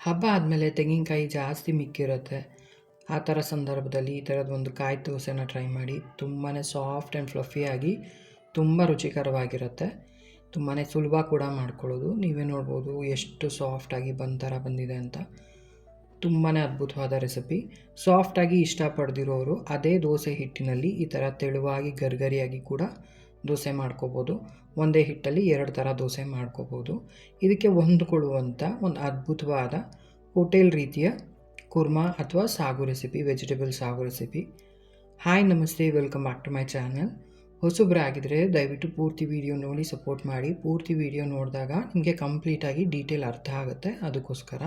ಹಬ್ಬ ಆದಮೇಲೆ ತೆಂಗಿನಕಾಯಿ ಜಾಸ್ತಿ ಮಿಕ್ಕಿರುತ್ತೆ. ಆ ಥರ ಸಂದರ್ಭದಲ್ಲಿ ಈ ಥರದ ಒಂದು ಕಾಯಿ ದೋಸೆನ ಟ್ರೈ ಮಾಡಿ ತುಂಬಾ ಸಾಫ್ಟ್ ಆ್ಯಂಡ್ ಫ್ಲಫಿಯಾಗಿ ತುಂಬ ರುಚಿಕರವಾಗಿರುತ್ತೆ. ತುಂಬಾ ಸುಲಭ ಕೂಡ ಮಾಡ್ಕೊಳ್ಳೋದು. ನೀವೇ ನೋಡ್ಬೋದು ಎಷ್ಟು ಸಾಫ್ಟಾಗಿ ಬಂದ ಥರ ಬಂದಿದೆ ಅಂತ. ತುಂಬಾ ಅದ್ಭುತವಾದ ರೆಸಿಪಿ ಸಾಫ್ಟಾಗಿ ಇಷ್ಟಪಡ್ದಿರೋರು ಅದೇ ದೋಸೆ ಹಿಟ್ಟಿನಲ್ಲಿ ಈ ಥರ ತೆಳುವಾಗಿ ಗರ್ಗರಿಯಾಗಿ ಕೂಡ ದೋಸೆ ಮಾಡ್ಕೋಬೋದು. ಒಂದೇ ಹಿಟ್ಟಲ್ಲಿ ಎರಡು ಥರ ದೋಸೆ ಮಾಡ್ಕೋಬೋದು. ಇದಕ್ಕೆ ಹೊಂದ್ಕೊಳ್ಳುವಂಥ ಒಂದು ಅದ್ಭುತವಾದ ಹೋಟೆಲ್ ರೀತಿಯ ಕುರ್ಮಾ ಅಥವಾ sagu recipe, vegetable sagu recipe. Hi, ನಮಸ್ತೆ, welcome back to my channel. ಹೊಸಬ್ರಾಗಿದ್ದರೆ ದಯವಿಟ್ಟು ಪೂರ್ತಿ ವಿಡಿಯೋ ನೋಡಿ, ಸಪೋರ್ಟ್ ಮಾಡಿ. ಪೂರ್ತಿ ವಿಡಿಯೋ ನೋಡಿದಾಗ ನಿಮಗೆ ಕಂಪ್ಲೀಟಾಗಿ ಡೀಟೇಲ್ ಅರ್ಥ ಆಗುತ್ತೆ ಅದಕ್ಕೋಸ್ಕರ.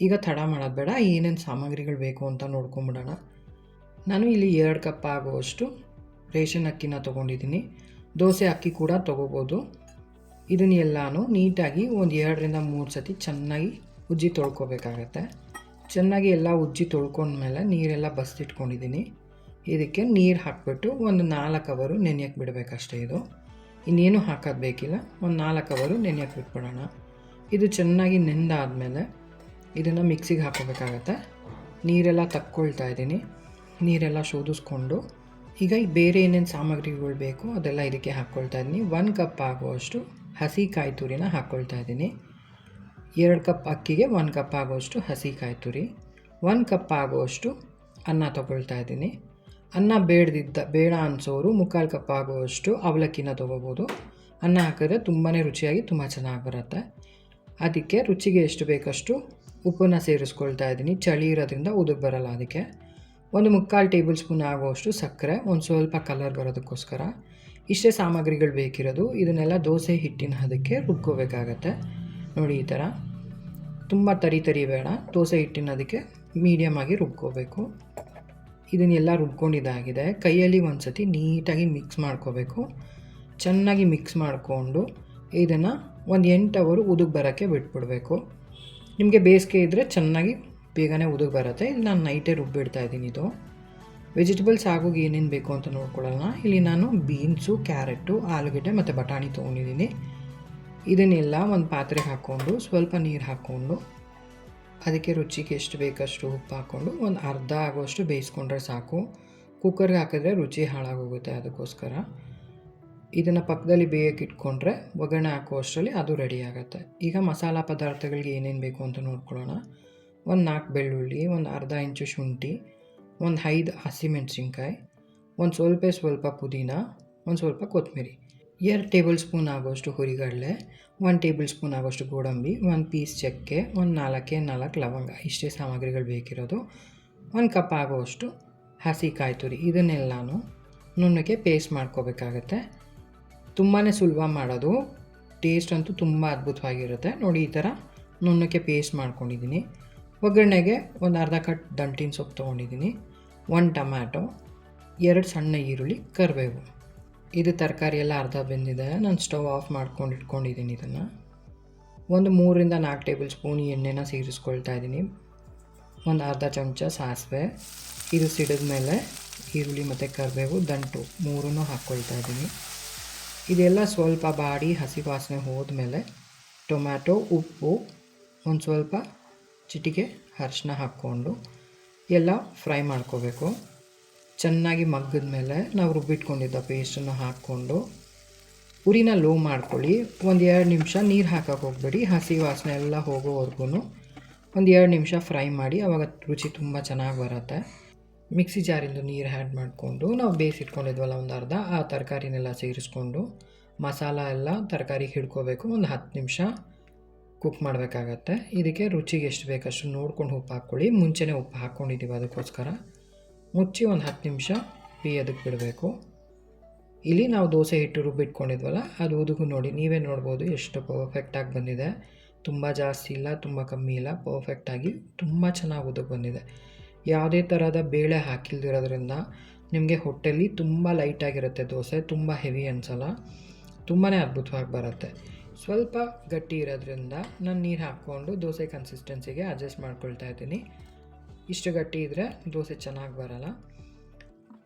ಈಗ ತಡ ಮಾಡೋದು ಬೇಡ, ಏನೇನು ಸಾಮಗ್ರಿಗಳು ಬೇಕು ಅಂತ ನೋಡ್ಕೊಂಬಿಡೋಣ. ನಾನು ಇಲ್ಲಿ ಎರಡು ಕಪ್ ಆಗುವಷ್ಟು ರೇಷನ್ ಅಕ್ಕಿನ ತೊಗೊಂಡಿದ್ದೀನಿ. ದೋಸೆ ಅಕ್ಕಿ ಕೂಡ ತೊಗೋಬೋದು. ಇದನ್ನೆಲ್ಲಾನು ನೀಟಾಗಿ ಒಂದು ಎರಡರಿಂದ ಮೂರು ಸತಿ ಚೆನ್ನಾಗಿ ಉಜ್ಜಿ ತೊಳ್ಕೊಬೇಕಾಗತ್ತೆ. ಚೆನ್ನಾಗಿ ಎಲ್ಲ ಉಜ್ಜಿ ತೊಳ್ಕೊಂಡ್ಮೇಲೆ ನೀರೆಲ್ಲ ಬಸ್ದಿಟ್ಕೊಂಡಿದ್ದೀನಿ ಇದಕ್ಕೆ ನೀರು ಹಾಕ್ಬಿಟ್ಟು ಒಂದು ನಾಲ್ಕು ಅವರು ನೆನೆಯಕ್ಕೆ ಬಿಡಬೇಕಷ್ಟೇ ಇದು. ಇನ್ನೇನು ಹಾಕೋದು ಬೇಕಿಲ್ಲ. ಒಂದು ನಾಲ್ಕು ಅವರು ನೆನೆಯಕ್ಕೆ ಬಿಟ್ಬಿಡೋಣ. ಇದು ಚೆನ್ನಾಗಿ ನೆಂದಾದಮೇಲೆ ಇದನ್ನು ಮಿಕ್ಸಿಗೆ ಹಾಕೋಬೇಕಾಗತ್ತೆ. ನೀರೆಲ್ಲ ತಕ್ಕೊಳ್ತಾ ಇದ್ದೀನಿ. ನೀರೆಲ್ಲ ಶೋಧಿಸ್ಕೊಂಡು ಈಗ ಈ ಬೇರೆ ಏನೇನು ಸಾಮಗ್ರಿಗಳು ಬೇಕು ಅದೆಲ್ಲ ಇದಕ್ಕೆ ಹಾಕ್ಕೊಳ್ತಾ ಇದ್ದೀನಿ. ಒಂದು ಕಪ್ ಆಗುವಷ್ಟು ಹಸಿ ಕಾಯಿ ತುರಿನ ಹಾಕ್ಕೊಳ್ತಾ ಇದ್ದೀನಿ. ಎರಡು ಕಪ್ ಅಕ್ಕಿಗೆ ಒಂದು ಕಪ್ ಆಗುವಷ್ಟು ಹಸಿ ಕಾಯಿ ತುರಿ. ಒಂದು ಕಪ್ ಆಗುವಷ್ಟು ಅನ್ನ ತೊಗೊಳ್ತಾ ಇದ್ದೀನಿ. ಅನ್ನ ಬೇಡದಿದ್ದ, ಬೇಡ ಅನಿಸೋರು ಮುಕ್ಕಾಲು ಕಪ್ ಆಗುವಷ್ಟು ಅವಲಕ್ಕಿನ ತೊಗೋಬೋದು. ಅನ್ನ ಹಾಕಿದ್ರೆ ತುಂಬಾ ರುಚಿಯಾಗಿ ತುಂಬ ಚೆನ್ನಾಗಿ ಬರುತ್ತೆ. ಅದಕ್ಕೆ ರುಚಿಗೆ ಎಷ್ಟು ಬೇಕಷ್ಟು ಉಪ್ಪನ್ನು ಸೇರಿಸ್ಕೊಳ್ತಾ ಇದ್ದೀನಿ. ಚಳಿ ಇರೋದ್ರಿಂದ ಉದುರು ಬರಲ್ಲ ಅದಕ್ಕೆ. ಒಂದು ಮುಕ್ಕಾಲು ಟೇಬಲ್ ಸ್ಪೂನ್ ಆಗುವಷ್ಟು ಸಕ್ಕರೆ, ಒಂದು ಸ್ವಲ್ಪ ಕಲರ್ ಬರೋದಕ್ಕೋಸ್ಕರ. ಇಷ್ಟೇ ಸಾಮಗ್ರಿಗಳು ಬೇಕಿರೋದು. ಇದನ್ನೆಲ್ಲ ದೋಸೆ ಹಿಟ್ಟಿನ ಅದಕ್ಕೆ ರುಬ್ಕೋಬೇಕಾಗತ್ತೆ. ನೋಡಿ ಈ ಥರ. ತುಂಬ ತರಿ ತರಿ ಬೇಡ. ದೋಸೆ ಹಿಟ್ಟಿನ ಅದಕ್ಕೆ ಮೀಡಿಯಮ್ ಆಗಿ ರುಬ್ಕೋಬೇಕು. ಇದನ್ನೆಲ್ಲ ರುಬ್ಕೊಂಡಿದ್ದಾಗಿದೆ. ಕೈಯಲ್ಲಿ ಒಂದು ಸತಿ ನೀಟಾಗಿ ಮಿಕ್ಸ್ ಮಾಡ್ಕೋಬೇಕು. ಚೆನ್ನಾಗಿ ಮಿಕ್ಸ್ ಮಾಡಿಕೊಂಡು ಇದನ್ನು ಒಂದು ಎಂಟು ಅವರು ಉದುಗ್ ಬರೋಕ್ಕೆ ಬಿಟ್ಬಿಡಬೇಕು. ನಿಮಗೆ ಬೇಸಿಗೆ ಇದ್ದರೆ ಚೆನ್ನಾಗಿ ಬೇಗನೆ ಉದುಗ್ ಬರುತ್ತೆ. ಇಲ್ಲಿ ನಾನು ನೈಟೇ ರುಬ್ಬಿಡ್ತಾ ಇದ್ದೀನಿ ಇದು. ವೆಜಿಟೇಬಲ್ಸ್ ಆಗೋಗಿ ಏನೇನು ಬೇಕು ಅಂತ ನೋಡ್ಕೊಳ್ಳೋಣ. ಇಲ್ಲಿ ನಾನು ಬೀನ್ಸು ಕ್ಯಾರೆಟು ಆಲೂಗಡ್ಡೆ ಮತ್ತು ಬಟಾಣಿ ತೊಗೊಂಡಿದ್ದೀನಿ. ಇದನ್ನೆಲ್ಲ ಒಂದು ಪಾತ್ರೆಗೆ ಹಾಕ್ಕೊಂಡು, ಸ್ವಲ್ಪ ನೀರು ಹಾಕ್ಕೊಂಡು, ಅದಕ್ಕೆ ರುಚಿಗೆ ಎಷ್ಟು ಬೇಕಷ್ಟು ಉಪ್ಪು ಹಾಕ್ಕೊಂಡು, ಒಂದು ಅರ್ಧ ಆಗೋಷ್ಟು ಬೇಯಿಸ್ಕೊಂಡ್ರೆ ಸಾಕು. ಕುಕ್ಕರ್ಗೆ ಹಾಕಿದ್ರೆ ರುಚಿ ಹಾಳಾಗೋಗುತ್ತೆ ಅದಕ್ಕೋಸ್ಕರ. ಇದನ್ನು ಪಕ್ಕದಲ್ಲಿ ಬೇಯಕ್ಕೆ ಇಟ್ಕೊಂಡ್ರೆ ಒಗ್ಗರಣೆ ಹಾಕೋ ಅಷ್ಟರಲ್ಲಿ ಅದು ರೆಡಿ ಆಗುತ್ತೆ. ಈಗ ಮಸಾಲ ಪದಾರ್ಥಗಳಿಗೆ ಏನೇನು ಬೇಕು ಅಂತ ನೋಡ್ಕೊಳ್ಳೋಣ. ಒಂದು ನಾಲ್ಕು ಬೆಳ್ಳುಳ್ಳಿ, ಒಂದು ಅರ್ಧ ಇಂಚು ಶುಂಠಿ, ಒಂದು ಐದು ಹಸಿಮೆಣ್ಸಿನ್ಕಾಯಿ, ಒಂದು ಸ್ವಲ್ಪ ಸ್ವಲ್ಪ ಪುದೀನ, ಒಂದು ಸ್ವಲ್ಪ ಕೊತ್ತಂಬರಿ ಎರಡು ಟೇಬಲ್ ಸ್ಪೂನ್ ಆಗೋಷ್ಟು ಹುರಿಗಡಲೆ, ಒಂದು ಟೇಬಲ್ ಸ್ಪೂನ್ ಆಗೋಷ್ಟು ಗೋಡಂಬಿ, ಒಂದು ಪೀಸ್ ಚಕ್ಕೆ, ಒಂದು ನಾಲ್ಕೇ ನಾಲ್ಕು ಲವಂಗ. ಇಷ್ಟೇ ಸಾಮಗ್ರಿಗಳು ಬೇಕಿರೋದು. ಒಂದು ಕಪ್ ಆಗೋಷ್ಟು ಹಸಿ ಕಾಯಿ ತುರಿ ಇದನ್ನೆಲ್ಲನೂ ನುಣ್ಣಗೆ ಪೇಸ್ಟ್ ಮಾಡ್ಕೋಬೇಕಾಗತ್ತೆ. ತುಂಬಾ ಸುಲಭ ಮಾಡೋದು. ಟೇಸ್ಟ್ ಅಂತೂ ತುಂಬ ಅದ್ಭುತವಾಗಿರುತ್ತೆ. ನೋಡಿ, ಈ ಥರ ನುಣ್ಣಕ್ಕೆ ಪೇಸ್ಟ್ ಮಾಡ್ಕೊಂಡಿದ್ದೀನಿ. ಒಗ್ಗರಣೆಗೆ ಒಂದು ಅರ್ಧ ಕಟ್ ದಂಟಿನ ಸೊಪ್ಪು ತೊಗೊಂಡಿದ್ದೀನಿ ಒಂದು ಟೊಮ್ಯಾಟೊ ಎರಡು ಸಣ್ಣ ಈರುಳ್ಳಿ, ಕರಿಬೇವು. ಇದು ತರಕಾರಿ ಎಲ್ಲ ಅರ್ಧ ಬೆಂದಿದೆ. ನಾನು ಸ್ಟವ್ ಆಫ್ ಮಾಡ್ಕೊಂಡು ಇಟ್ಕೊಂಡಿದ್ದೀನಿ ಇದನ್ನು. ಒಂದು ಮೂರಿಂದ ನಾಲ್ಕು ಟೇಬಲ್ ಸ್ಪೂನ್ ಎಣ್ಣೆನ ಸೇರಿಸ್ಕೊಳ್ತಾ ಇದ್ದೀನಿ. ಒಂದು ಅರ್ಧ ಚಮಚ ಸಾಸಿವೆ, ಇದು ಸಿಡಿದ ಮೇಲೆ ಈರುಳ್ಳಿ ಮತ್ತು ಕರಿಬೇವು, ದಂಟು ಮೂರನ್ನು ಹಾಕ್ಕೊಳ್ತಾ ಇದ್ದೀನಿ. ಇದೆಲ್ಲ ಸ್ವಲ್ಪ ಬಾಡಿ ಹಸಿ ವಾಸನೆ ಹೋದ್ಮೇಲೆ ಟೊಮ್ಯಾಟೊ, ಉಪ್ಪು, ಒಂದು ಸ್ವಲ್ಪ ಚಿಟಿಕೆ ಅರಿಶಿನ ಹಾಕ್ಕೊಂಡು ಎಲ್ಲ ಫ್ರೈ ಮಾಡ್ಕೋಬೇಕು. ಚೆನ್ನಾಗಿ ಮಗ್ಗದ ಮೇಲೆ ನಾವು ರುಬ್ಬಿಟ್ಕೊಂಡಿದ್ದ ಪೇಸ್ಟನ್ನು ಹಾಕ್ಕೊಂಡು ಉರಿನ ಲೋ ಮಾಡ್ಕೊಳ್ಳಿ. ಒಂದು ಎರಡು ನಿಮಿಷ ನೀರು ಹಾಕೋಕೆ ಹೋಗ್ಬೇಡಿ. ಹಸಿ ವಾಸನೆ ಎಲ್ಲ ಹೋಗೋವರೆಗೂ ಒಂದು ಎರಡು ನಿಮಿಷ ಫ್ರೈ ಮಾಡಿ ಆವಾಗ ರುಚಿ ತುಂಬ ಚೆನ್ನಾಗಿ ಬರುತ್ತೆ. ಮಿಕ್ಸಿ ಜಾರಿಂದ ನೀರು ಆ್ಯಡ್ ಮಾಡಿಕೊಂಡು ನಾವು ಬೇಯಿಸಿಟ್ಕೊಂಡಿದ್ವಲ್ಲ ಒಂದು ಅರ್ಧ, ಆ ತರಕಾರಿನೆಲ್ಲ ಸೇರಿಸ್ಕೊಂಡು ಮಸಾಲ ಎಲ್ಲ ತರಕಾರಿಗೆ ಹಿಡ್ಕೋಬೇಕು. ಒಂದು ಹತ್ತು ನಿಮಿಷ ಕುಕ್ ಮಾಡಬೇಕಾಗತ್ತೆ. ಇದಕ್ಕೆ ರುಚಿಗೆ ಎಷ್ಟು ಬೇಕಷ್ಟು ನೋಡ್ಕೊಂಡು ಉಪ್ಪು ಹಾಕ್ಕೊಳ್ಳಿ. ಮುಂಚೆನೇ ಉಪ್ಪು ಹಾಕ್ಕೊಂಡಿದ್ದೀವಿ ಅದಕ್ಕೋಸ್ಕರ. ಮುಚ್ಚಿ ಒಂದು ಹತ್ತು ನಿಮಿಷ ಬೇಯೋದಕ್ಕೆ ಬಿಡಬೇಕು. ಇಲ್ಲಿ ನಾವು ದೋಸೆ ಹಿಟ್ಟು ರುಬ್ಬಿಟ್ಕೊಂಡಿದ್ವಲ್ಲ, ಅದು ಉದುಗು ನೋಡಿ. ನೀವೇ ನೋಡ್ಬೋದು ಎಷ್ಟು ಪರ್ಫೆಕ್ಟಾಗಿ ಬಂದಿದೆ. ತುಂಬ ಜಾಸ್ತಿ ಇಲ್ಲ, ತುಂಬ ಕಮ್ಮಿ ಇಲ್ಲ ಪರ್ಫೆಕ್ಟಾಗಿ ತುಂಬ ಚೆನ್ನಾಗಿ ಉದುಗು ಬಂದಿದೆ. ಯಾವುದೇ ಥರದ ಬೇಳೆ ಹಾಕಿಲ್ದಿರೋದ್ರಿಂದ ನಿಮಗೆ ಹೊಟ್ಟೆಲಿ ತುಂಬ ಲೈಟಾಗಿರುತ್ತೆ ದೋಸೆ, ತುಂಬ ಹೆವಿ ಅನ್ಸಲ್ಲ. ತುಂಬಾ ಅದ್ಭುತವಾಗಿ ಬರುತ್ತೆ. ಸ್ವಲ್ಪ ಗಟ್ಟಿ ಇರೋದ್ರಿಂದ ನಾನು ನೀರು ಹಾಕ್ಕೊಂಡು ದೋಸೆ ಕನ್ಸಿಸ್ಟೆನ್ಸಿಗೆ ಅಡ್ಜಸ್ಟ್ ಮಾಡ್ಕೊಳ್ತಾ ಇದ್ದೀನಿ. ಇಷ್ಟು ಗಟ್ಟಿ ಇದ್ದರೆ ದೋಸೆ ಚೆನ್ನಾಗಿ ಬರಲ್ಲ.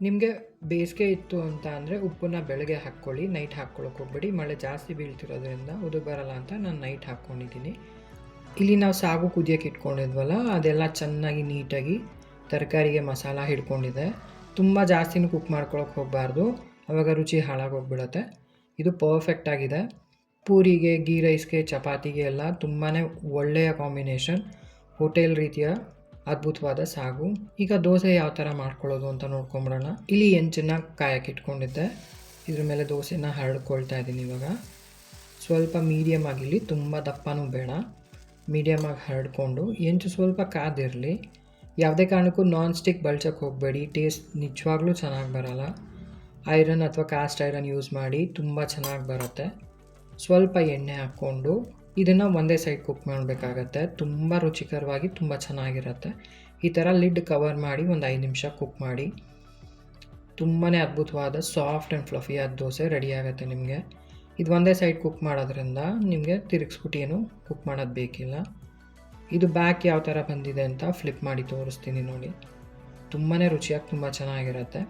ನಿಮಗೆ ಬೇಸಿಗೆ ಇತ್ತು ಅಂತ ಅಂದರೆ ಉಪ್ಪನ್ನ ಬೆಳಗ್ಗೆ ಹಾಕ್ಕೊಳ್ಳಿ ನೈಟ್ ಹಾಕ್ಕೊಳ್ಳೋಕೆ ಹೋಗ್ಬೇಡಿ. ಮಳೆ ಜಾಸ್ತಿ ಬೀಳ್ತಿರೋದ್ರಿಂದ ಉದು ಬರಲ್ಲ ಅಂತ ನಾನು ನೈಟ್ ಹಾಕ್ಕೊಂಡಿದ್ದೀನಿ ಇಲ್ಲಿ ನಾವು ಸಾಗು ಕುದಿಯೋಕೆ ಇಟ್ಕೊಂಡಿದ್ವಲ್ಲ, ಅದೆಲ್ಲ ಚೆನ್ನಾಗಿ ನೀಟಾಗಿ ತರಕಾರಿಗೆ ಮಸಾಲ ಹಿಡ್ಕೊಂಡಿದೆ. ತುಂಬ ಜಾಸ್ತಿನೂ ಕುಕ್ ಮಾಡ್ಕೊಳಕ್ಕೆ ಹೋಗಬಾರ್ದು. ಅವಾಗ ರುಚಿ ಹಾಳಾಗೋಗ್ಬಿಡುತ್ತೆ ಇದು ಪರ್ಫೆಕ್ಟ್ ಆಗಿದೆ. ಪೂರಿಗೆ ಗೀ ರೈಸ್ಗೆ ಚಪಾತಿಗೆ ಎಲ್ಲ ತುಂಬಾ ಒಳ್ಳೆಯ ಕಾಂಬಿನೇಷನ್. ಹೋಟೆಲ್ ರೀತಿಯ ಅದ್ಭುತವಾದ ಸಾಗು. ಈಗ ದೋಸೆ ಯಾವ ಥರ ಮಾಡ್ಕೊಳ್ಳೋದು ಅಂತ ನೋಡ್ಕೊಂಬಿಡೋಣ ಇಲ್ಲಿ ಹೆಂಚನ್ನ ಕಾಯಕ್ಕೆ ಇಟ್ಕೊಂಡಿದ್ದೆ. ಇದ್ರ ಮೇಲೆ ದೋಸೆನ ಹರಡ್ಕೊಳ್ತಾ ಇದ್ದೀನಿ ಇವಾಗ. ಸ್ವಲ್ಪ ಮೀಡಿಯಮ್ ಆಗಿರಲಿ ತುಂಬ ದಪ್ಪನೂ ಬೇಡ. ಮೀಡಿಯಮಾಗಿ ಹರಡ್ಕೊಂಡು ಹೆಂಚು ಸ್ವಲ್ಪ ಕಾದಿರಲಿ ಯಾವುದೇ ಕಾರಣಕ್ಕೂ ನಾನ್ ಸ್ಟಿಕ್ ಬಳಸೋಕ್ಕೆ ಹೋಗಬೇಡಿ. ಟೇಸ್ಟ್ ನಿಜವಾಗ್ಲೂ ಚೆನ್ನಾಗಿ ಬರಲ್ಲ. ಐರನ್ ಅಥವಾ ಕಾಸ್ಟ್ ಐರನ್ ಯೂಸ್ ಮಾಡಿ ತುಂಬ ಚೆನ್ನಾಗಿ ಬರುತ್ತೆ. ಸ್ವಲ್ಪ ಎಣ್ಣೆ ಹಾಕ್ಕೊಂಡು ಇದನ್ನು ಒಂದೇ ಸೈಡ್ ಕುಕ್ ಮಾಡಬೇಕಾಗತ್ತೆ. ತುಂಬ ರುಚಿಕರವಾಗಿ ತುಂಬ ಚೆನ್ನಾಗಿರುತ್ತೆ. ಈ ಥರ ಲಿಡ್ ಕವರ್ ಮಾಡಿ ಒಂದು ಐದು ನಿಮಿಷ ಕುಕ್ ಮಾಡಿ. ತುಂಬಾ ಅದ್ಭುತವಾದ ಸಾಫ್ಟ್ ಆ್ಯಂಡ್ ಫ್ಲಫಿಯಾದ ದೋಸೆ ರೆಡಿ ಆಗುತ್ತೆ ನಿಮಗೆ. ಇದು ಒಂದೇ ಸೈಡ್ ಕುಕ್ ಮಾಡೋದ್ರಿಂದ ನಿಮಗೆ ತಿರುಗಿಸ್ಬಿಟ್ಟು ಏನು ಕುಕ್ ಮಾಡೋದು ಬೇಕಿಲ್ಲ. ಇದು ಬ್ಯಾಕ್ ಯಾವ ಥರ ಬಂದಿದೆ ಅಂತ ಫ್ಲಿಪ್ ಮಾಡಿ ತೋರಿಸ್ತೀನಿ ನೋಡಿ. ತುಂಬಾ ರುಚಿಯಾಗಿ ತುಂಬ ಚೆನ್ನಾಗಿರುತ್ತೆ.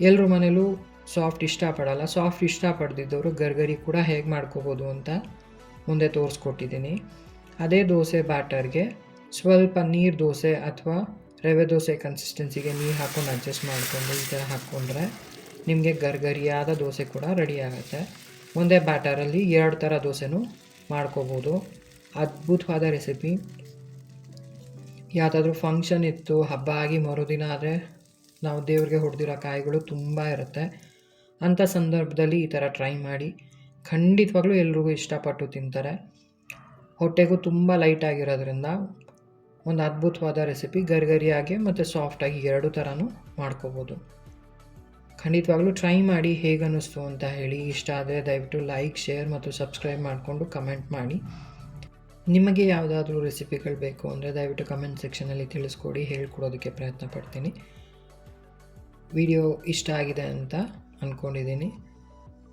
ಎಲ್ಲರೂ ಮನೇಲೂ ಸಾಫ್ಟ್ ಇಷ್ಟಪಡಲ್ಲ. ಸಾಫ್ಟ್ ಇಷ್ಟಪಡ್ದಿದ್ದವರು ಗರ್ಗರಿ ಕೂಡ ಹೇಗೆ ಮಾಡ್ಕೋಬೋದು ಅಂತ ಮುಂದೆ ತೋರಿಸ್ಕೊಟ್ಟಿದ್ದೀನಿ. ಅದೇ ದೋಸೆ ಬ್ಯಾಟರ್ಗೆ ಸ್ವಲ್ಪ ನೀರು ದೋಸೆ ಅಥವಾ ರವೆ ದೋಸೆ ಕನ್ಸಿಸ್ಟೆನ್ಸಿಗೆ ನೀರು ಹಾಕ್ಕೊಂಡು ಅಡ್ಜಸ್ಟ್ ಮಾಡಿಕೊಂಡು ಈ ಥರ ಹಾಕ್ಕೊಂಡ್ರೆ ನಿಮಗೆ ಗರ್ಗರಿಯಾದ ದೋಸೆ ಕೂಡ ರೆಡಿ ಆಗುತ್ತೆ. ಒಂದೇ ಬ್ಯಾಟರಲ್ಲಿ ಎರಡು ಥರ ದೋಸೆನೂ ಮಾಡ್ಕೋಬೋದು. ಅದ್ಭುತವಾದ ರೆಸಿಪಿ ಯಾವುದಾದ್ರೂ ಫಂಕ್ಷನ್ ಇತ್ತು, ಹಬ್ಬ ಆಗಿ ಮರುದಿನ ಆದರೆ ನಾವು ದೇವ್ರಿಗೆ ಹೊಡೆದಿರೋ ಕಾಯಿಗಳು ತುಂಬ ಇರುತ್ತೆ. ಅಂಥ ಸಂದರ್ಭದಲ್ಲಿ ಈ ಥರ ಟ್ರೈ ಮಾಡಿ ಖಂಡಿತವಾಗ್ಲೂ ಎಲ್ರಿಗೂ ಇಷ್ಟಪಟ್ಟು ತಿಂತಾರೆ. ಹೊಟ್ಟೆಗೂ ತುಂಬ ಲೈಟ್ ಆಗಿರೋದ್ರಿಂದ ಒಂದು ಅದ್ಭುತವಾದ ರೆಸಿಪಿ ಗರಿಗರಿಯಾಗಿ ಮತ್ತು ಸಾಫ್ಟಾಗಿ ಎರಡು ಥರನೂ ಮಾಡ್ಕೋಬೋದು. ಖಂಡಿತವಾಗ್ಲೂ ಟ್ರೈ ಮಾಡಿ ಹೇಗೆ ಅನ್ನಿಸ್ತು ಅಂತ ಹೇಳಿ, ಇಷ್ಟ ಆದರೆ ದಯವಿಟ್ಟು ಲೈಕ್ ಶೇರ್ ಮತ್ತು ಸಬ್ಸ್ಕ್ರೈಬ್ ಮಾಡಿಕೊಂಡು ಕಮೆಂಟ್ ಮಾಡಿ. ನಿಮಗೆ ಯಾವುದಾದ್ರೂ ರೆಸಿಪಿಗಳು ಬೇಕು ಅಂದರೆ ದಯವಿಟ್ಟು ಕಮೆಂಟ್ ಸೆಕ್ಷನಲ್ಲಿ ತಿಳಿಸ್ಕೊಡಿ, ಹೇಳ್ಕೊಡೋದಕ್ಕೆ ಪ್ರಯತ್ನ ಪಡ್ತೀನಿ. ವಿಡಿಯೋ ಇಷ್ಟ ಆಗಿದೆ ಅಂತ ಅಂದ್ಕೊಂಡಿದ್ದೀನಿ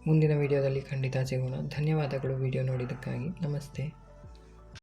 ಮುಂದಿನ ವಿಡಿಯೋದಲ್ಲಿ ಖಂಡಿತ ಸಿಗೋಣ. ಧನ್ಯವಾದಗಳು ವಿಡಿಯೋ ನೋಡಿದ್ದಕ್ಕಾಗಿ. ನಮಸ್ತೆ.